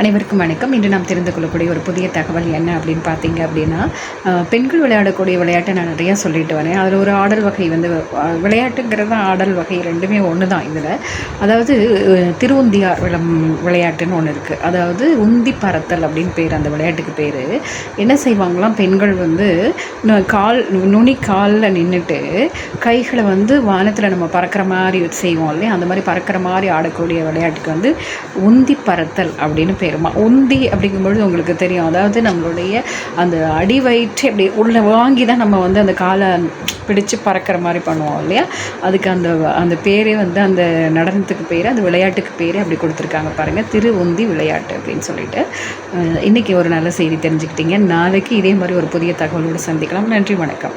அனைவருக்கும் வணக்கம். இன்று நாம் தெரிந்து கொள்ளக்கூடிய ஒரு புதிய தகவல் என்ன அப்படின்னு பார்த்தீங்க அப்படின்னா பெண்கள் விளையாடக்கூடிய விளையாட்டை நான் நிறையா சொல்லிட்டு வரேன் அதில் ஒரு ஆடல் வகை வந்து விளையாட்டுங்கிறது ஆடல் வகை ரெண்டுமே ஒன்று தான் இதில். அதாவது திருவுந்தியார் விளம் விளையாட்டுன்னு ஒன்று இருக்குது அதாவது உந்தி பறத்தல் அப்படின்னு பேர் அந்த விளையாட்டுக்கு பேர். என்ன செய்வாங்களாம்? பெண்கள் வந்து கால் நுனி காலில் நின்றுட்டு கைகளை வந்து வானத்தில் நம்ம பறக்கிற மாதிரி செய்வோம் இல்லையா? அந்த மாதிரி பறக்கிற மாதிரி ஆடக்கூடிய விளையாட்டுக்கு வந்து உந்தி பறத்தல் அப்படின்னு பேருமா உந்தி அப்படிங்கும்பொழுது உங்களுக்கு தெரியும். அதாவது நம்மளுடைய அந்த அடி வயிற்று அப்படி உள்ள வாங்கி தான் நம்ம வந்து அந்த காலை பிடிச்சு பறக்கிற மாதிரி பண்ணுவோம் இல்லையா? அதுக்கு அந்த அந்த பேரே வந்து அந்த நடனத்துக்கு பேர் அந்த விளையாட்டுக்கு பேரே அப்படி கொடுத்துருக்காங்க பாருங்கள் திரு உந்தி விளையாட்டு அப்படின்னு சொல்லிட்டு. இன்றைக்கி இன்னைக்கு ஒரு நல்ல செய்தி தெரிஞ்சுக்கிட்டீங்க. நாளைக்கு இதே மாதிரி ஒரு புதிய தகவலோடு சந்திக்கலாம். நன்றி வணக்கம்.